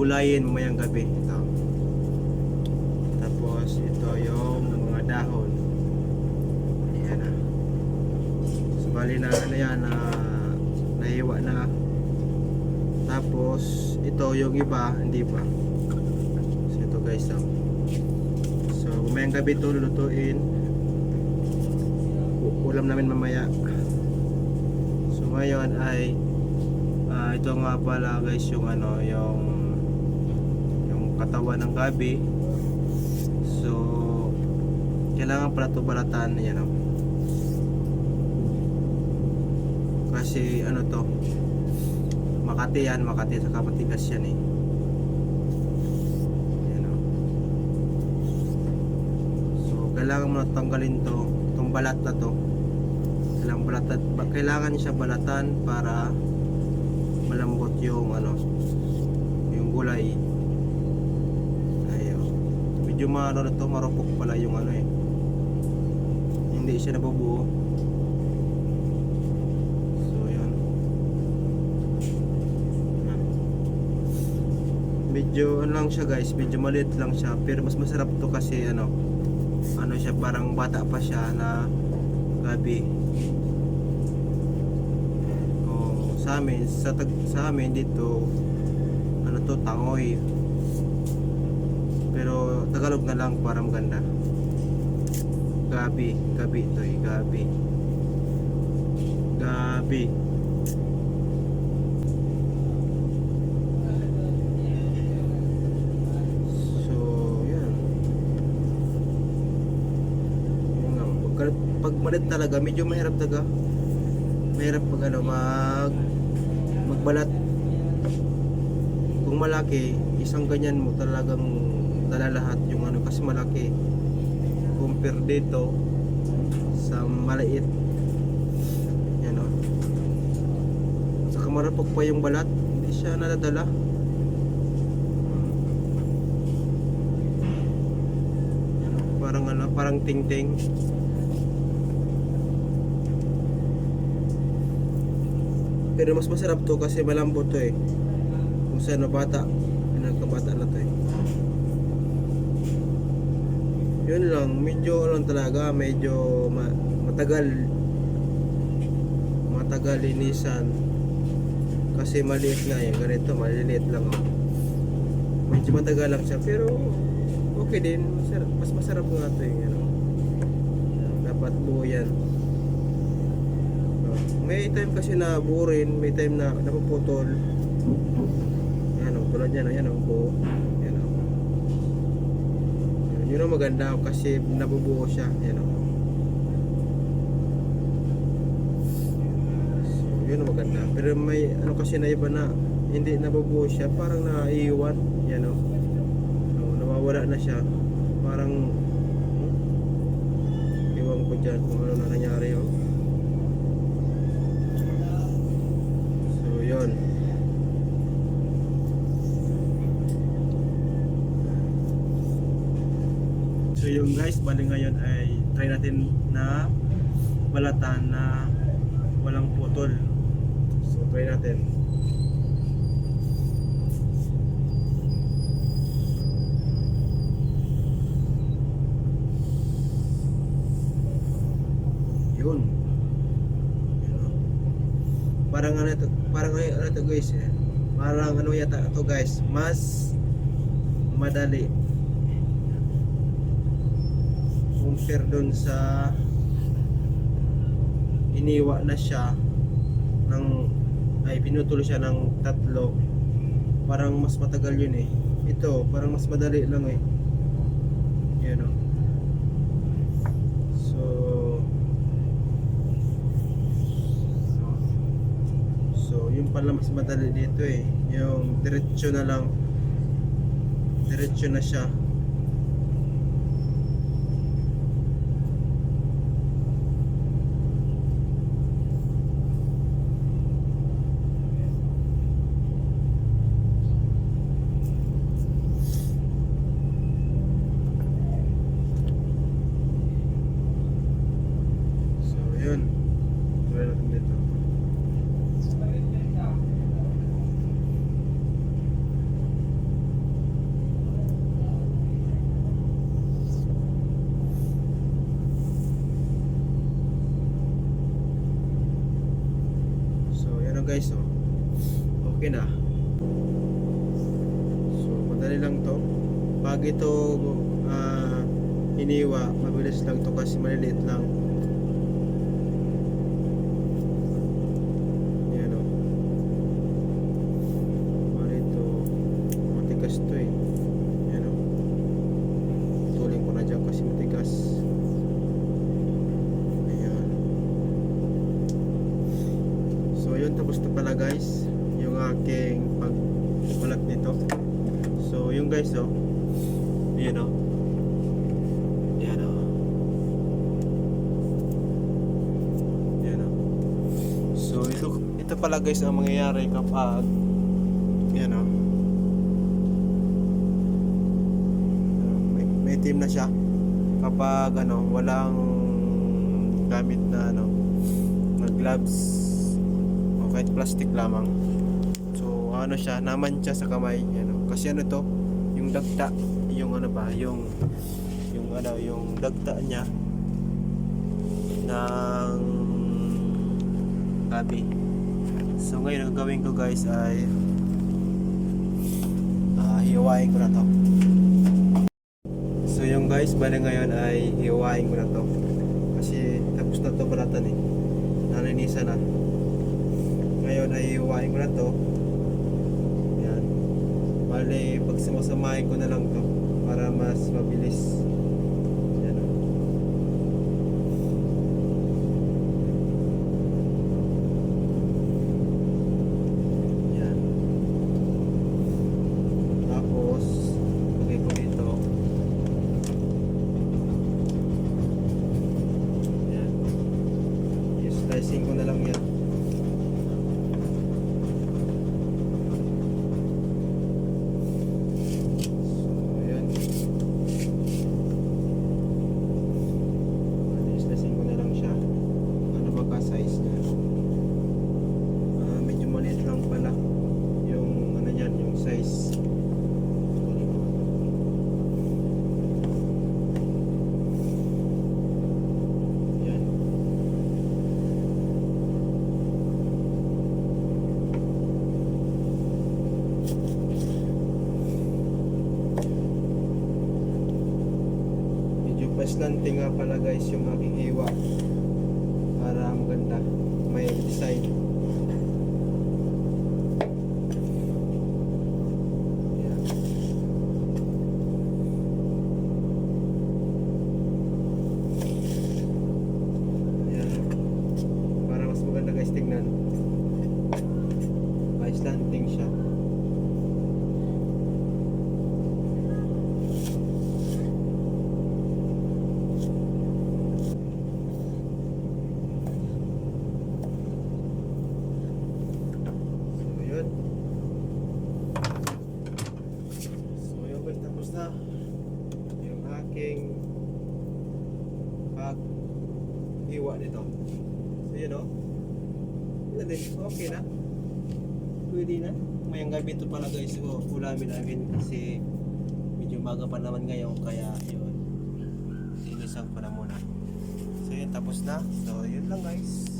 gugulayin mamayang gabi. Ito. Tapos ito yung mga dahon. Ayan na. So, bali na ano yan na nahiwa na. Tapos ito yung iba hindi pa. So ito guys. Oh. So mamayang gabi ito lulutuin. Ulam namin mamaya. So ngayon ay ah, ito nga pala guys yung ano yung katawan ng gabi. So kailangan pala ito balatan yan oh. Kasi ano to Makati yan, Makati sa kapatigas yan eh. Yan. So kailangan mo na tanggalin to, itong balat na to. Kailangan balatan, ba- kailangan siya balatan para malambot yung ano, yung gulay. Medyo maano na to, marupok pala yung ano eh. Hindi siya nabubuo. So yun. Medyo ano lang siya guys, medyo maliit lang siya pero mas masarap to kasi ano ano siya parang bata pa siya na gabi. Oh, sa amin sa tag, sa amin dito ano to tangoy. Pero Tagalog na lang para maganda. Gabi, gabi to eh, gabi. Gabi. So, yan. Yun. Pag, pag malit talaga, medyo mahirap talaga. Mahirap pag ano, mag magbalat. Kung malaki, isang ganyan mo talagang dala lahat yung ano kasi malaki. Compare dito sa maliit. Yan o. Saka marapok pa yung balat, hindi siya nadadala. Yan o, Parang ano, parang ting-ting. Pero mas masarap to kasi malambot to eh. Kung sa ano bata, pinagkabata na to eh. Yun lang, medyo lang talaga, medyo ma- matagal matagal linisan kasi maliit nga yung ganito, maliliit lang oh. Medyo matagal lang siya pero okay din, masarap, mas masarap nga to yung ano. Dapat buo yan. Oh, May time kasi na buo may time na napuputol. Yan o, tulad yan o, yan buo. Yan o. Yun ang maganda kasi nabubuo siya. Yan o. So, yun maganda. Pero may ano kasi na iba na hindi nabubuo siya, parang naiiwan. Yan o. So, nawawala na siya. Parang hmm, iwan ko dyan kung ano na nangyari o. So, yun. So yung guys, bali ngayon ay try natin na balatan na walang putol. So try natin. Yun. Yun. Parang ano to, parang ano to guys, eh. parang ano yata to guys, mas madali compare doon sa iniwa na siya ng ay pinutol siya ng tatlo. Parang mas matagal yun eh. Ito parang mas madali lang eh. Yun o so so yun pala mas madali dito eh. Yung diretsyo na lang. Diretsyo na siya So, yun. Try natin dito. ano guys, oh. Okay na. So, madali lang to. Pag ito ah, iniwa, mabilis lang to kasi maliliit lang. Yan oh. Bali ito, matigas to eh. Yan oh. Tuling ko na dyan kasi matigas. Ayan. So yun tapos na pala guys yung aking pagbalat nito. So yung guys oh. Ayan oh. Ayan oh. Ayan oh. So ito ito pala guys ang mangyayari kapag Ayan oh. May, may team na siya kapag ano walang gamit na ano na gloves o kahit plastic lamang so ano siya naman siya sa kamay ano kasi ano to yung dagta yung ano ba yung yung ano yung dagta niya ng gabi so ngayon ang gawin ko guys ay ah hiwain ko na to So yung guys, bali ngayon ay hiwain ko na to. Kasi tapos na to balatan eh. Naninisan na. Ngayon ay hiwain ko na to. Bali, pag sumasamahin ko na lang to para mas mabilis. Yan o. Yan. Tapos, lagay ko dito. Yan. I-slicing ko na lang yan. So, yan. I-slicing ko na lang siya. Ano ba ka-size niya? Ah, medyo maliit lang pala. Yung ano yan, yung size. Yan. Paslanting nga pala guys yung aking hiwa. Para maganda. May design. Yan. Yan. Para mas maganda guys tingnan. May slanting siya. So yun. So yun guys, tapos na yung aking pag hiwa nito. So yun o. Yun din, okay na. Pwede na. Mayang gabi ito pala guys, so ulamin namin kasi medyo maga pa naman ngayon kaya yun. Linisan ko na muna. So yun, tapos na. So yun lang guys.